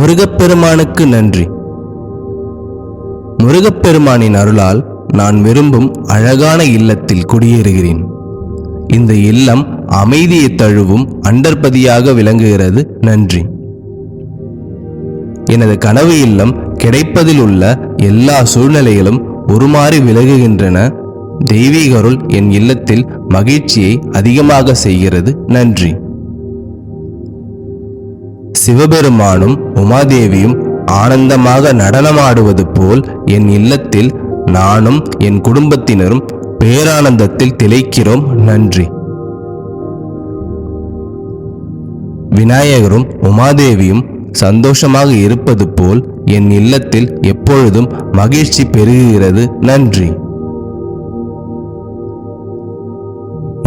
முருகப்பெருமானுக்கு நன்றி. முருகப்பெருமானின் அருளால் நான் விரும்பும் அழகான இல்லத்தில் குடியேறுகிறேன். இந்த இல்லம் அமைதியை தழுவும் அண்டர்பதியாக விளங்குகிறது. நன்றி. எனது கனவு இல்லம் கிடைப்பதில் உள்ள எல்லா சூழ்நிலைகளும் உருமாறி விலகுகின்றன. தெய்வீகருள் என் இல்லத்தில் மகிழ்ச்சியை அதிகமாக செய்கிறது. நன்றி. சிவபெருமானும் உமாதேவியும் ஆனந்தமாக நடனமாடுவது போல் என் இல்லத்தில் நானும் என் குடும்பத்தினரும் பேரானந்தத்தில் திளைக்கிறோம். நன்றி. விநாயகரும் உமாதேவியும் சந்தோஷமாக இருப்பது போல் என் இல்லத்தில் எப்பொழுதும் மகிழ்ச்சி பெருகுகிறது. நன்றி.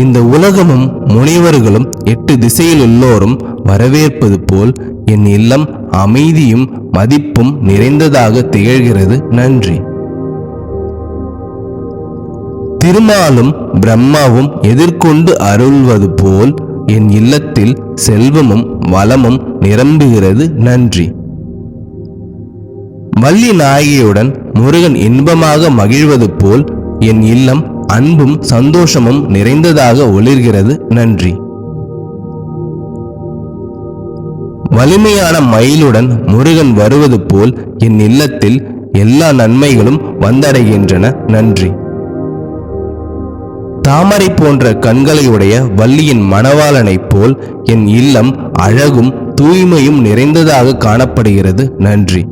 இந்த உலகமும் முனிவர்களும் எட்டு திசையில் எல்லோரும் வரவேற்பது போல் என் இல்லம் அமைதியும் மதிப்பும் நிறைந்ததாக திகழ்கிறது. நன்றி. திருமாலும் பிரம்மாவும் எதிர்கொண்டு அருள்வது போல் என் இல்லத்தில் செல்வமும் வளமும் நிரம்புகிறது. நன்றி. வள்ளி நாயகியுடன் முருகன் இன்பமாக மகிழ்வது போல் என் இல்லம் அன்பும் சந்தோஷமும் நிறைந்ததாக ஒளிர்கிறது. நன்றி. வலிமையான மயிலுடன் முருகன் வருவது போல் என் இல்லத்தில் எல்லா நன்மைகளும் வந்தடைகின்றன. நன்றி. தாமரை போன்ற கண்களையுடைய வள்ளியின் மணவாளனைப் போல் என் இல்லம் அழகும் தூய்மையும் நிறைந்ததாக காணப்படுகிறது. நன்றி.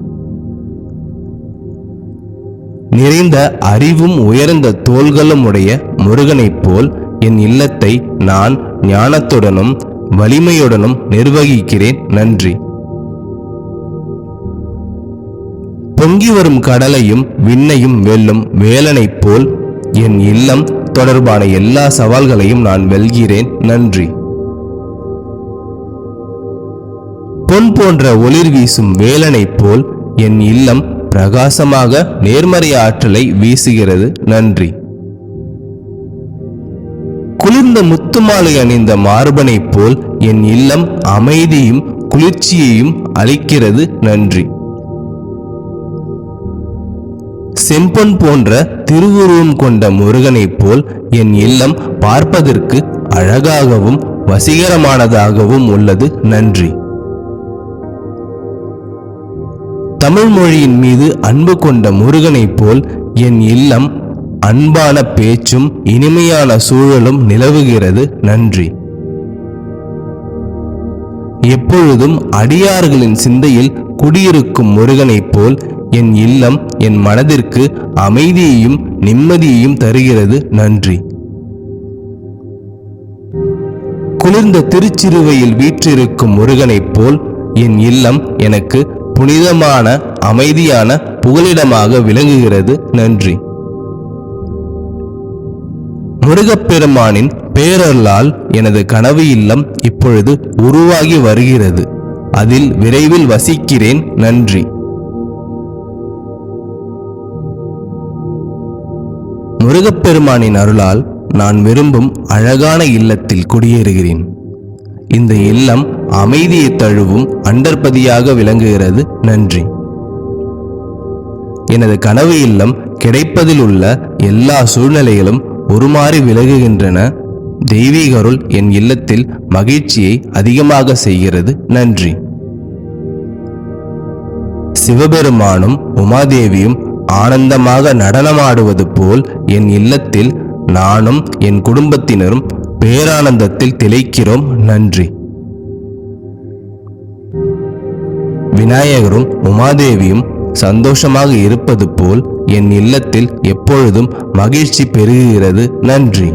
நிறைந்த அறிவும் உயர்ந்த தோள்களும் உடைய முருகனைப் போல் என் இல்லத்தை நான் ஞானத்துடனும் வலிமையுடனும் நிர்வகிக்கிறேன். நன்றி. பொங்கி வரும் கடலையும் விண்ணையும் வெல்லும் வேலனைப் போல் என் இல்லம் தொடர்பான எல்லா சவால்களையும் நான் வெல்கிறேன். நன்றி. பொன் போன்ற ஒளிர் வீசும் வேலனைப் போல் என் இல்லம் பிரகாசமாக நேர்மறை ஆற்றலை வீசுகிறது. நன்றி. குளிர்ந்த முத்துமாலை அணிந்த மார்பனைப் போல் என் இல்லம் அமைதியும் குளிர்ச்சியையும் அளிக்கிறது. நன்றி. செம்பொன் போன்ற திருவுருவம் கொண்ட முருகனைப் போல் என் இல்லம் பார்ப்பதற்கு அழகாகவும் வசீகரமானதாகவும் உள்ளது. நன்றி. தமிழ் மொழியின் மீது அன்பு கொண்ட முருகனைப் போல் என் இல்லம் அன்பான பேச்சும் இனிமையான சூழலும் நிலவுகிறது. நன்றி. எப்பொழுதும் அடியார்களின் சிந்தையில் குடியிருக்கும் முருகனைப் போல் என் இல்லம் என் மனதிற்கு அமைதியையும் நிம்மதியையும் தருகிறது. நன்றி. குளிர்ந்த திருச்சிறுவையில் வீற்றிருக்கும் முருகனைப் போல் என் இல்லம் எனக்கு புனிதமான அமைதியான புகலிடமாக விளங்குகிறது. நன்றி. முருகப்பெருமானின் பேரருளால் எனது கனவு இல்லம் இப்பொழுது உருவாகி வருகிறது. அதில் விரைவில் வசிக்கிறேன். நன்றி. முருகப்பெருமானின் அருளால் நான் விரும்பும் அழகான இல்லத்தில் குடியேறுகிறேன். இந்த இல்லம் அமைதியை தழுவும் அண்டர்பதியாக விளங்குகிறது. நன்றி. எனது கனவு இல்லம் கிடைப்பதில் உள்ள எல்லா சூழ்நிலைகளும் உருமாறி விலகுகின்றன. தெய்வீகருள் என் இல்லத்தில் மகிழ்ச்சியை அதிகமாக செய்கிறது. நன்றி. சிவபெருமானும் உமாதேவியும் ஆனந்தமாக நடனமாடுவது போல் என் இல்லத்தில் நானும் என் குடும்பத்தினரும் பேரானந்தத்தில் திளைக்கிறோம். நன்றி. விநாயகரும் உமாதேவியும் சந்தோஷமாக இருப்பது போல் என் இல்லத்தில் எப்பொழுதும் மகிழ்ச்சி பெருகுகிறது. நன்றி.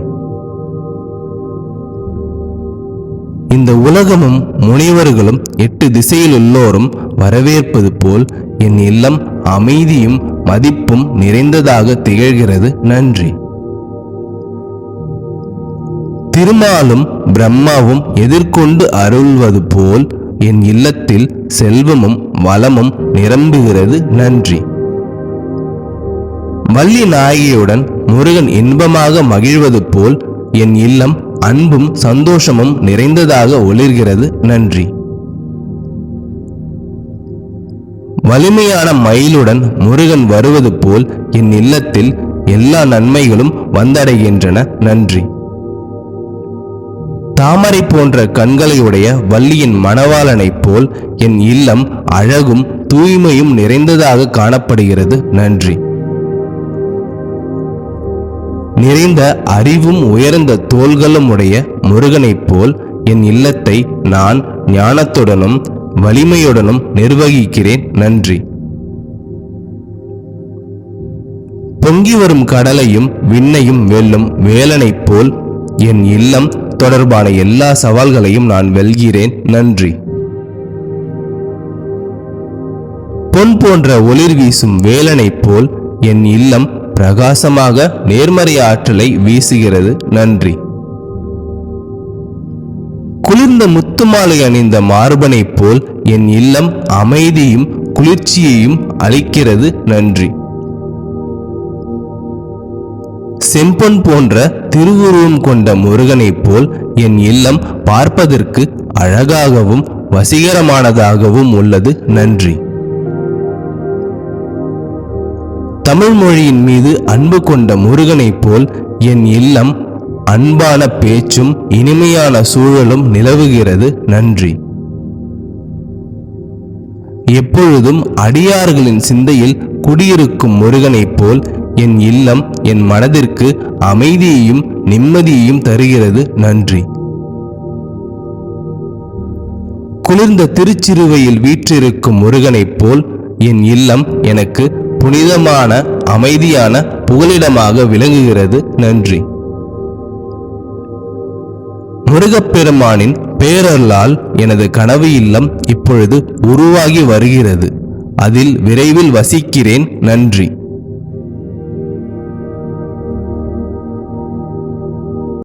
இந்த உலகமும் முனிவர்களும் எட்டு திசையில் உள்ளோரும் வரவேற்பது போல் என் இல்லம் அமைதியும் மதிப்பும் நிறைந்ததாக திகழ்கிறது. நன்றி. திருமாலும் பிரம்மாவும் எதிர்கொண்டு அருள்வது போல் என் இல்லத்தில் செல்வமும் வளமும் நிரம்புகிறது நன்றி. வள்ளி நாயகியுடன் முருகன் இன்பமாக மகிழ்வது போல் என் இல்லம் அன்பும் சந்தோஷமும் நிறைந்ததாக ஒளிர்கிறது நன்றி. வலிமையான மயிலுடன் முருகன் வருவது போல் என் இல்லத்தில் எல்லா நன்மைகளும் வந்தடைகின்றன நன்றி. தாமரை போன்ற கண்களையுடைய வள்ளியின் மணவாளனைப் போல் என் இல்லம் அழகும் தூய்மையும் நிறைந்ததாக காணப்படுகிறது. நன்றி. நிறைந்த அறிவும் உயர்ந்த தோள்களும் உடைய முருகனைப் போல் என் இல்லத்தை நான் ஞானத்துடனும் வலிமையுடனும் நிர்வகிக்கிறேன். நன்றி. பொங்கி வரும் கடலையும் விண்ணையும் வெல்லும் வேலனைப் போல் என் இல்லம் தொடர்பான எல்லா சவால்களையும் நான் வெல்கிறேன். நன்றி. பொன் போன்ற ஒளிர் வீசும் வேலனைப் போல் என் இல்லம் பிரகாசமாக நேர்மறை ஆற்றலை வீசுகிறது. நன்றி. குளிர்ந்த முத்துமாலை அணிந்த மார்பனைப் போல் என் இல்லம் அமைதியும் குளிர்ச்சியையும் அளிக்கிறது. நன்றி. செம்பொன் போன்ற திருவுருவம் கொண்ட முருகனைப் போல் என் இல்லம் பார்ப்பதற்கு அழகாகவும் வசீகரமானதாகவும் உள்ளது. நன்றி. தமிழ் மொழியின் மீது அன்பு கொண்ட முருகனைப் போல் என் இல்லம் அன்பான பேச்சும் இனிமையான சூழலும் நிலவுகிறது. நன்றி. எப்பொழுதும் அடியார்களின் சிந்தையில் குடியிருக்கும் முருகனைப் போல் என் இல்லம் என் மனதிற்கு அமைதியையும் நிம்மதியையும் தருகிறது. நன்றி. குளிர்ந்த திருச்சிறுவையில் வீற்றிருக்கும் முருகனைப் போல் என் இல்லம் எனக்கு புனிதமான அமைதியான புகலிடமாக விளங்குகிறது. நன்றி. முருகப்பெருமானின் பேரருளால் எனது கனவு இல்லம் இப்பொழுது உருவாகி வருகிறது. அதில் விரைவில் வசிக்கிறேன். நன்றி.